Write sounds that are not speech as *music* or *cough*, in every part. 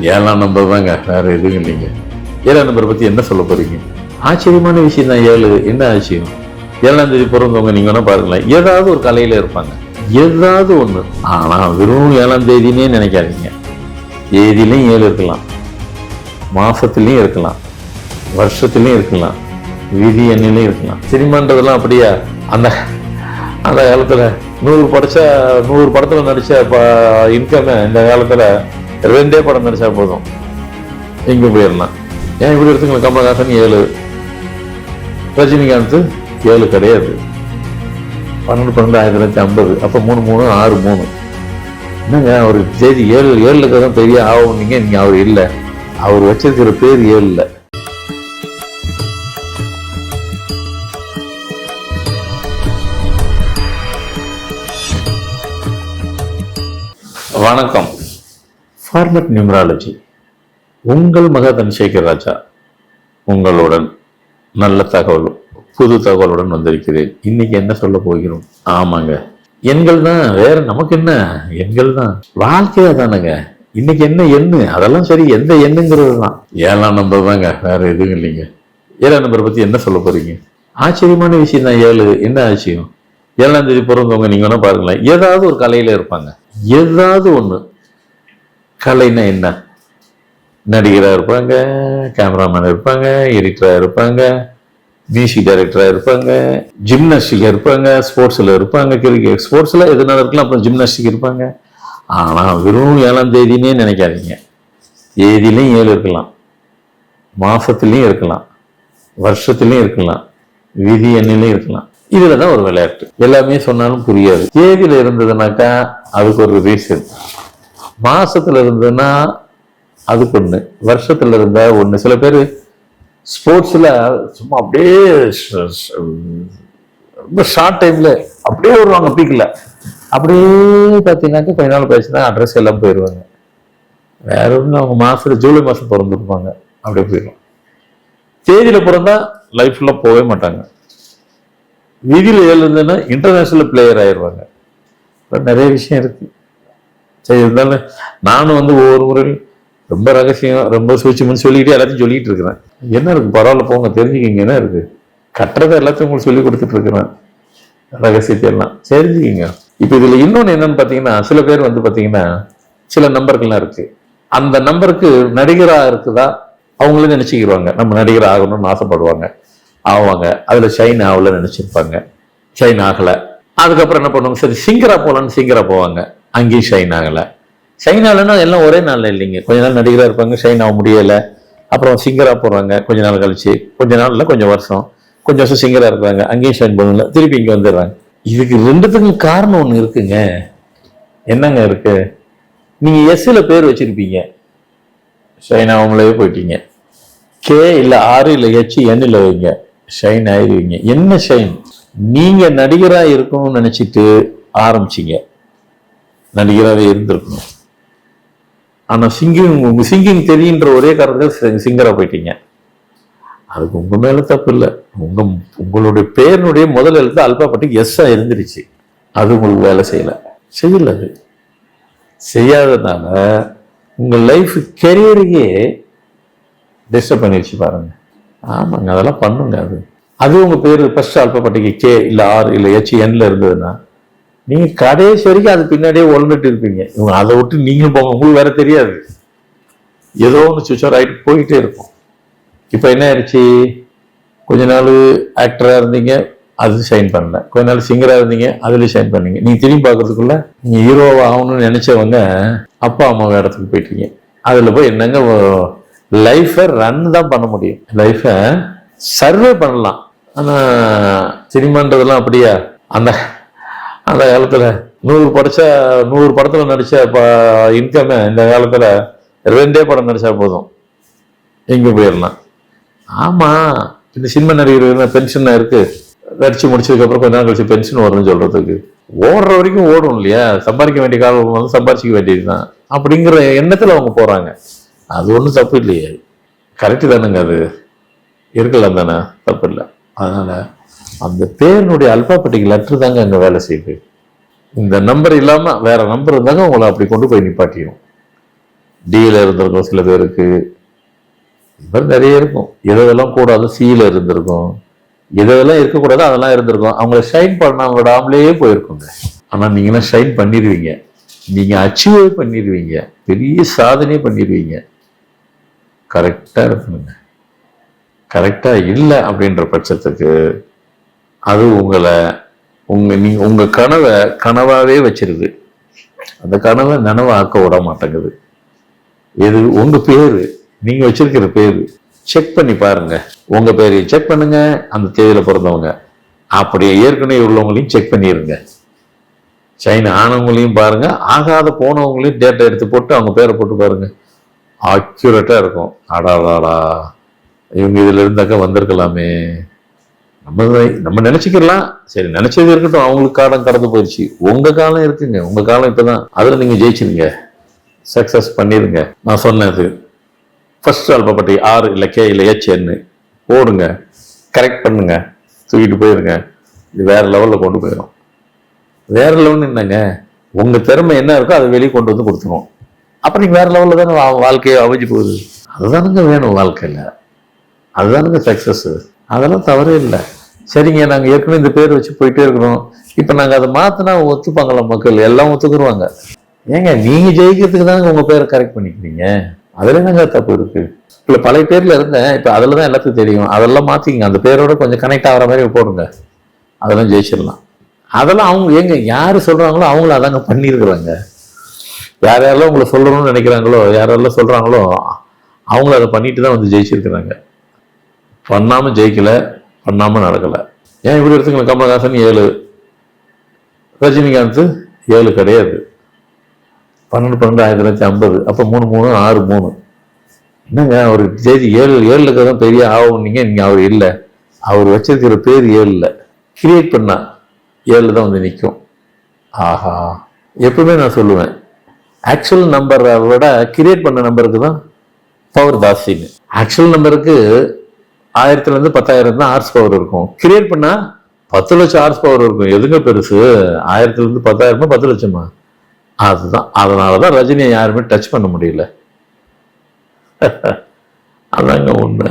ஏழாம் நம்பர் தாங்க. வேற எதுவும் இல்லைங்க. ஏழாம் நம்பரை பத்தி என்ன சொல்ல போறீங்க? ஆச்சரியமான விஷயம் தான் ஏழு. என்ன ஆச்சரியம்? ஏழாம் தேதி பிறந்தவங்க நீங்க வேணா பாருங்களேன். ஏதாவது ஒரு கலையில இருப்பாங்க. ஏதாவது ஒண்ணு. ஆனா வெறும் ஏழாம் தேதினே நினைக்காதீங்க. தேதியிலையும் ஏழு இருக்கலாம். மாசத்துலயும் இருக்கலாம். வருஷத்துலயும் இருக்கலாம். விதி எண்ணிலையும் இருக்கலாம். சினிமான்றதெல்லாம் அப்படியா? அந்த அந்த காலத்துல நூறு படைச்சா நூறு படத்துல நடிச்ச இன்கம் இந்த காலத்துல ரெண்டே படம் நடிச்சா போதும். எங்க போயிடலாம் ஏன் இப்படி எடுத்துக்கலாம் கமலஹாசன் ஏழு. ரஜினிகாந்த் ஏழு கிடையாது. பன்னெண்டு பன்னெண்டு ஆயிரத்தி தொள்ளாயிரத்தி ஐம்பது. அப்போ மூணு மூணு ஆறு மூணு. என்னங்க அவர் தேதி ஏழு ஏழுல தான் பெரிய ஆகுனீங்க நீங்கள் அவர் இல்லை. அவர் வச்சிருக்கிற பேர் ஏழு இல்லை வணக்கம். ஃபார்மட் நியூமராலஜி உங்கள் மக சேகர் ராஜா உங்களுடன் நல்ல தகவல் புது தகவலுடன் வந்திருக்கிறேன். இன்னைக்கு என்ன சொல்ல போகிறோம்? ஆமாங்க. எண்கள் தான் வேற நமக்கு என்ன? எண்கள் தான். வாழ்க்கையா தானேங்க. இன்னைக்கு என்ன எண்ணு? அதெல்லாம் சரி எந்த எண்ணுங்கிறது தான். ஏழாம் நம்பர் தாங்க வேற எதுவும் இல்லைங்க. ஏழாம் நம்பரை பத்தி என்ன சொல்ல போறீங்க? ஆச்சரியமான விஷயம் தான் ஏழு. என்ன ஆச்சரியம்? ஏழாம் தேதி பிறந்தவங்க நீங்க வேணா பாருங்களேன். ஏதாவது ஒரு கலையில இருப்பாங்க. ஏதாவது ஒன்று கலைன்னா என்ன? நடிகராக இருப்பாங்க கேமராமேன் இருப்பாங்க எடிட்டராக இருப்பாங்க மியூசிக் டைரக்டராக இருப்பாங்க ஜிம்னாஸ்டிக்காக இருப்பாங்க ஸ்போர்ட்ஸில் இருப்பாங்க கிரிக்கெட் ஸ்போர்ட்ஸில் எதுனால இருக்கலாம் அப்புறம் ஜிம்னாஸ்டிக் இருப்பாங்க. ஆனால் வெறும் ஏழாம் தேதினே நினைக்காதீங்க. தேதியிலையும் ஏழு இருக்கலாம். மாதத்துலேயும் இருக்கலாம். வருஷத்துலேயும் இருக்கலாம். விதி எண்ணிலையும் இருக்கலாம். இதில் தான் ஒரு விளையாட்டு. எல்லாமே சொன்னாலும் புரியாது. தேதியில் இருந்ததுனாக்கா அதுக்கு ஒரு ரீசன் மாசத்துல இருந்ததுன்னா அதுக்கு ஒண்ணு வருஷத்துல இருந்தா ஒண்ணு. சில பேர் ஸ்போர்ட்ஸ்ல சும்மா அப்படியே ரொம்ப ஷார்ட் டைம்ல அப்படியே வருவாங்க பீக்ல அப்படியே பார்த்தீங்கன்னாக்கா கொஞ்ச நாள் கழிச்சுனா அட்ரஸ் எல்லாம் போயிடுவாங்க வேற ஒன்றும் அவங்க மாசத்துல ஜூலை மாசம் பிறந்திருப்பாங்க. அப்படியே போயிடும் தேதியில பிறந்தா லைஃப்ல போகவே மாட்டாங்க. விதியில் ஏழு இருந்ததுன்னா இன்டர்நேஷனல் பிளேயர் ஆயிடுவாங்க நிறைய விஷயம் இருக்குது சரி இருந்தாலும் நானும் வந்து ஒவ்வொரு முறையும் ரொம்ப ரகசியம் ரொம்ப சூட்சம்னு சொல்லிட்டு எல்லாத்தையும் சொல்லிட்டு இருக்கிறேன். என்ன இருக்கு? பரவாயில்ல போங்க தெரிஞ்சுக்கிங்க என்ன இருக்கு? கட்டுறதை எல்லாத்தையும் உங்களுக்கு சொல்லி கொடுத்துட்டு இருக்கிறேன். ரகசியத்தை எல்லாம் தெரிஞ்சுக்கிங்க. இப்போ இதுல இன்னொன்று என்னன்னு பார்த்தீங்கன்னா சில பேர் வந்து பார்த்தீங்கன்னா சில நம்பர்கள்லாம் இருக்கு. அந்த நம்பருக்கு நடிகராக இருக்குதா? அவங்களும் நினச்சிக்கிடுவாங்க நம்ம நடிகர் ஆகணும்னு ஆசைப்படுவாங்க. ஆவாங்க. அதில் ஷைன் ஆகல நினச்சிருப்பாங்க. ஷைன் ஆகலை. அதுக்கப்புறம் என்ன பண்ணுவாங்க? சரி சிங்கராக போகலான்னு சிங்கராக போவாங்க. அங்கேயும் ஷைன் ஆகலை. ஷைன் ஆகலைன்னா எல்லாம் ஒரே நாளில் இல்லைங்க. கொஞ்ச நாள் நடிகராக இருப்பாங்க ஷைன் ஆக முடியலை. அப்புறம் சிங்கராக போடுறாங்க கொஞ்ச நாள் கழிச்சு. கொஞ்ச நாளில் கொஞ்சம் வருஷம். கொஞ்சம் வருஷம் சிங்கராக இருக்கிறாங்க அங்கேயும் ஷைன் பண்ணல திருப்பி இங்கே வந்துடுறாங்க. இதுக்கு ரெண்டுத்துக்கும் காரணம் ஒன்று இருக்குங்க. என்னங்க இருக்கு? நீங்கள் எஸ்ஸில் பேர் வச்சுருப்பீங்க. ஷைன் ஆகாமலே போயிட்டீங்க. கே இல்லை ஆறு இல்லை ஹெச் எண்ணில் வைங்க. ஷைன் ஆயிருவீங்க. என்ன ஷைன் நீங்கள் நடிகராக இருக்கணும்னு நினச்சிட்டு ஆரம்பிச்சீங்க. நடிகராகவே இருந்திருக்கணும். ஆனால் சிங்கிங் உங்க சிங்கிங் தெரியுன்ற ஒரே காரணத்தில் சிங்கராக போயிட்டீங்க. அதுக்கு உங்க மேல தப்பு இல்லை. உங்க உங்களுடைய பேரனுடைய முதல் எழுத்து அல்பாபட்டுக்கு எஸ்ஸா இருந்துருச்சு. அது உங்களுக்கு வேலை செய்யல. செய்யல அது. செய்யாததுனால உங்கள் லைஃப் கெரியருக்கே டிஸ்டர்ப் பண்ணிருச்சு பாருங்க. ஆமாங்க அதெல்லாம் பண்ணுங்க அது. அது உங்கள் பேர் ஃபர்ஸ்ட் அல்பப்பட்டிக்கு கே இல்லை ஆர் இல்லை ஹெச் என்ல இருந்ததுன்னா நீங்க கடைசி வரைக்கும் அது பின்னாடியே உழந்துட்டு இருப்பீங்க. இவங்க அதை விட்டு நீங்களும் போங்க. உங்களுக்கு வேற தெரியாது. ஏதோ ஒன்று சுவிட்ச் ஆகிட்டு போயிட்டே இருக்கும். இப்போ என்ன ஆயிடுச்சு? கொஞ்ச நாள் ஆக்டரா இருந்தீங்க அது சைன் பண்ணல. கொஞ்ச நாள் சிங்கரா இருந்தீங்க அதுல சைன் பண்ணீங்க. நீங்க திரும்பி பார்க்கறதுக்குள்ள நீங்க ஹீரோவாக ஆகணும்னு நினைச்சவங்க அப்பா அம்மா இடத்துக்கு போயிட்டீங்க. அதுல போய் என்னங்க லைஃப்பை ரன் தான் பண்ண முடியும். லைஃப்பை சர்வே பண்ணலாம். ஆனா சினிமான்றதெல்லாம் அப்படியா? அந்த அந்த காலத்தில் நூறு படித்தா நூறு படத்துல இப்போ இன்கம் இந்த காலத்தில் ரெண்டே படம் நடித்தா போதும். எங்க போயிடலாம்? ஆமாம் இந்த சினிமா நடிகர்கள் பென்ஷன் இருக்குது நடித்து முடிச்சதுக்கப்புறம் கொஞ்ச நாள் கழிச்சு பென்ஷன் வரும்னு சொல்கிறதுக்கு ஓடுற வரைக்கும் ஓடும் இல்லையா? சம்பாதிக்க வேண்டிய காலம் வந்து சம்பாதிச்சிக்க வேண்டியதுதான். அப்படிங்கிற எண்ணத்தில் அவங்க போகிறாங்க அது ஒன்றும் தப்பு இல்லையே. கரெக்டு தானுங்க அது. இருக்கலாம் தானே? தப்பு இல்லை. அதனால் அந்த பேரினுடைய அல்பாபெட்டிக் லெட்ரு தாங்க அங்கே வேலை செய்யுது. இந்த நம்பர் இல்லாமல் வேற நம்பர் இருந்தாங்க உங்களை அப்படி கொண்டு போய் நிப்பாட்டிடும் டியில் இருந்திருக்கும் சில பேருக்கு. இது மாதிரி நிறைய இருக்கும். எதெல்லாம் கூடாது சியில் இருந்திருக்கும். எதெல்லாம் இருக்கக்கூடாது அதெல்லாம் இருந்திருக்கும். அவங்கள ஷைன் பண்ண விடாமலேயே போயிருக்குங்க. ஆனால் நீங்களாம் ஷைன் பண்ணிடுவீங்க நீங்கள் அச்சீவ் பண்ணிடுவீங்க பெரிய சாதனையே பண்ணிடுவீங்க கரெக்டாக இருக்கணுங்க. கரெக்டாக இல்லை அப்படின்ற பட்சத்துக்கு அது உங்களை உங்க நீ உங்க கனவை கனவாவே வச்சிருது. அந்த கனவை நனவாக்க விட மாட்டேங்குது. எது உங்க பேரு நீங்க வச்சிருக்கிற பேரு செக் பண்ணி பாருங்க. உங்க பேரை செக் பண்ணுங்க அந்த தேதியில பிறந்தவங்க. அப்படியே ஏற்கனவே உள்ளவங்களையும் செக் பண்ணிடுங்க சைன் ஆனவங்களையும் பாருங்க ஆகாத போனவங்களையும் டேட்டா எடுத்து போட்டு அவங்க பேரை போட்டு பாருங்க. ஆக்யூரேட்டாக இருக்கும். அடாடாடா. இவங்க இதில் இருந்தாக்கா வந்திருக்கலாமே. நம்ம நம்ம நினைச்சுக்கலாம் சரி நினைச்சது இருக்கட்டும் அவங்களுக்கு காலம் கடந்து போயிடுச்சு உங்க காலம் இருக்குங்க. உங்க காலம் இப்பதான். அதுல நீங்க ஜெயிச்சிருங்க. சக்சஸ் பண்ணிருங்க. நான் சொன்னது ஃபர்ஸ்ட் ஆல்பப்பட்டி ஆறு இல்லை கே இல்லை ஹெச்என்னு ஓடுங்க கரெக்ட் பண்ணுங்க. தூக்கிட்டு போயிருங்க. இது வேற லெவலில் கொண்டு போயிடும் வேற லெவல் என்னங்க? உங்க திறமை என்ன இருக்கோ அதை வெளியே கொண்டு வந்து கொடுத்துரும். அப்புறம் நீங்கள் வேற லெவலில் தானே வா- வாழ்க்கையை அமைஞ்சு போகுது. அதுதானுங்க வேணும் வாழ்க்கையில். அதுதானுங்க சக்ஸஸ் அதெல்லாம் தவறே இல்லை. சரிங்க நாங்கள் ஏற்கனவே இந்த பேர் வச்சு போயிட்டே இருக்கிறோம். இப்போ நாங்கள் அதை மாற்றினா ஒத்துப்பாங்களா மக்கள்? எல்லாம் ஒத்துக்குருவாங்க. ஏங்க நீங்கள் ஜெயிக்கிறதுக்கு தானே உங்கள் பேரை கரெக்ட் பண்ணிக்கிறீங்க? அதில் என்னங்க தப்பு இருக்கு? இல்லை பழைய பேரில் இருந்தேன். இப்போ அதில் தான் எல்லாத்துக்கும் தெரியும். அதெல்லாம் மாற்றிக்கங்க அந்த பேரோட கொஞ்சம் கனெக்ட் ஆகிற மாதிரி போடுங்க. அதெல்லாம் ஜெயிச்சிடலாம். அதெல்லாம் அவங்க ஏங்க யார் சொல்கிறாங்களோ அவங்களும் அதாங்க பண்ணியிருக்கிறாங்க. யார் யாரெல்லாம் உங்களை சொல்லணும்னு நினைக்கிறாங்களோ யாரெல்லாம் சொல்கிறாங்களோ அவங்களும் அதை பண்ணிட்டு தான் வந்து ஜெயிச்சிருக்கிறாங்க. பண்ணாமல் ஜெயிக்கலை. பண்ணாமல் நடக்கலை. ஏன் இப்படி எடுத்துக்கலாம் கமலஹாசன் ஏழு. ரஜினிகாந்த் ஏழு கிடையாது. பன்னெண்டு பன்னெண்டு ஆயிரத்தி தொள்ளாயிரத்தி ஐம்பது. அப்போ மூணு மூணு ஆறு மூணு. என்னங்க? அவர் தேதி ஏழு ஏழில் தான் பெரிய ஆகும்னீங்க நீங்கள் அவர் இல்லை. அவர் வச்சிருக்கிற பேர் ஏழில். கிரியேட் பண்ணா ஏழில் தான் வந்து நிற்கும் ஆஹா. எப்பவுமே நான் சொல்லுவேன். ஆக்சுவல் நம்பரை விட கிரியேட் பண்ண நம்பருக்கு தான் பவர் ஜாஸ்தின்னு ஆக்சுவல் நம்பருக்கு ஆயிரத்துலேருந்து பத்தாயிரம் தான் ஹார்ஸ் பவர் இருக்கும். கிரியேட் பண்ணா பத்து லட்சம் ஹார்ஸ் பவர் இருக்கும். எதுங்க பெருசு? ஆயிரத்துலேருந்து பத்தாயிரமா பத்து லட்சமா? அதுதான். அதனால தான் ரஜினியை யாருமே டச் பண்ண முடியல. *laughs* அதாங்க உண்மை.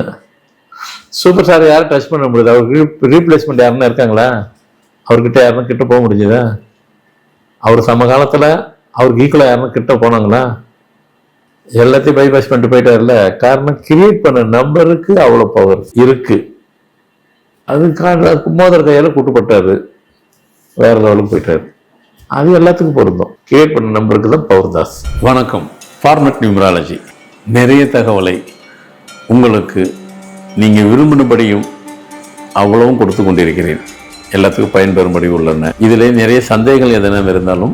சூப்பர் ஸ்டார் யாரும் டச் பண்ண முடியாது. அவருக்கு ரீப்ளேஸ்மெண்ட் யாருன்னா இருக்காங்களா? அவர்கிட்ட யாருன்னா கிட்ட போக முடிஞ்சதா? அவர் சம காலத்தில் அவருக்கு ஈக்குவலாக யாருன்னா கிட்ட போனாங்களா? எல்லாத்தையும் பைபாஸ் பண்ணிட்டு போயிட்டார்ல காரணம் கிரியேட் பண்ண நம்பருக்கு அவ்வளோ பவர் இருக்கு. அதுக்காக மோதிர கையால் கூட்டுப்பட்டாரு. வேற லெவலுக்கு போயிட்டாரு. அது எல்லாத்துக்கும் பொருந்தும். கிரியேட் பண்ண நம்பருக்கு தான் பவர் தாஸ் வணக்கம். ஃபார்மட் நியூமராலஜி நிறைய தகவலை உங்களுக்கு நீங்கள் விரும்பினபடியும் அவ்வளவும் கொடுத்து கொண்டிருக்கிறேன். எல்லாத்துக்கும் பயன்பெறும்படி உள்ளன. இதில் நிறைய சந்தேகங்கள் எதனா இருந்தாலும்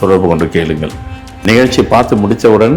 தொடர்பு கொண்டு கேளுங்கள். நிகழ்ச்சி பார்த்து முடித்தவுடன்